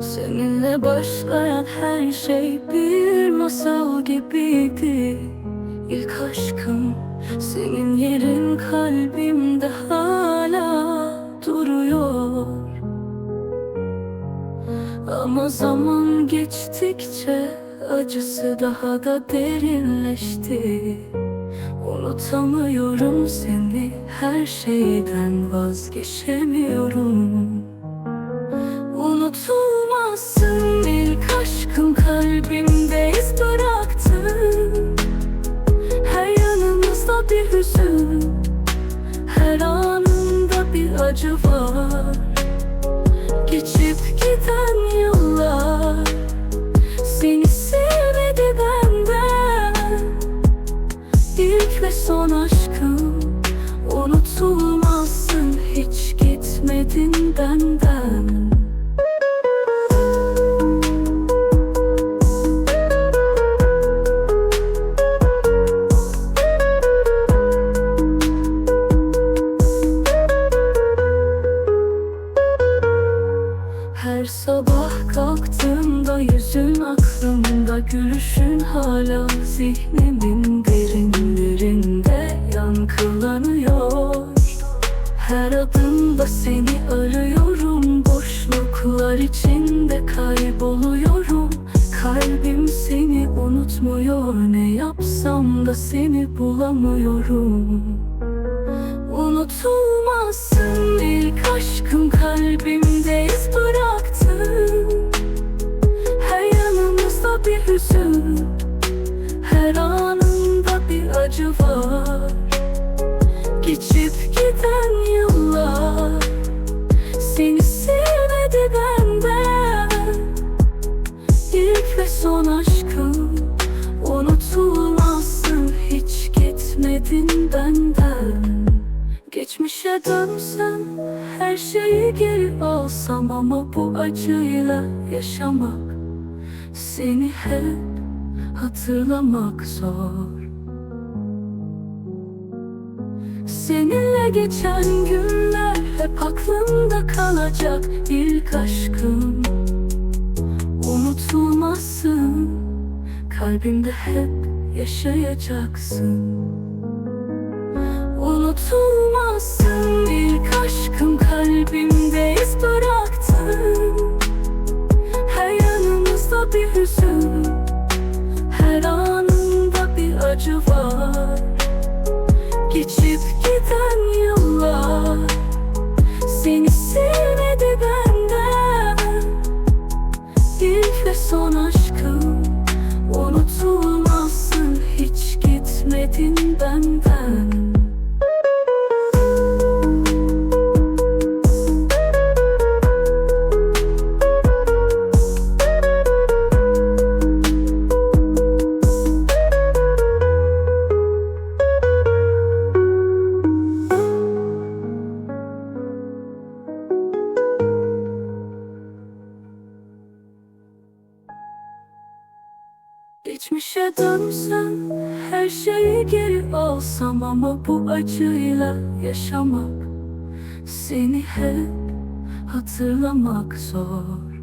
Seninle başlayan her şey bir masal gibiydi. İlk aşkım senin yerin kalbimde hala duruyor. Ama zaman geçtikçe acısı daha da derinleşti. Unutamıyorum seni her şeyden vazgeçemiyorum bir Her anında bir acı var. Geçip giden yıllar Seni sevmedi benden. İlk ve son aşkım Unutulmazsın hiç gitmedin benden sabah kalktığımda yüzün aklımda Gülüşün hala zihnimin derinlerinde yankılanıyor. Her adımda seni arıyorum Boşluklar içinde kayboluyorum. Kalbim seni unutmuyor Ne yapsam da seni bulamıyorum. Unutulmazsın ilk aşkım kalbimde anında bir acı var. Geçip giden yıllar Seni sevmedi benden. İlk ve son aşkım Unutulmazsın hiç gitmedin benden. Geçmişe dönsem her şeyi geri alsam Ama bu acıyla yaşamak Seni hep hatırlamak zor Geçen günler hep aklımda kalacak ilk aşkım. Unutulmazsın Kalbimde hep yaşayacaksın. Unutulmazsın ilk aşkım kalbimde iz bıraktın. Her yanımızda bir hüzün Her anında bir acı var gitmedin Geçmişe dönsem her şeyi geri alsam Ama bu acıyla yaşamak Seni hep hatırlamak zor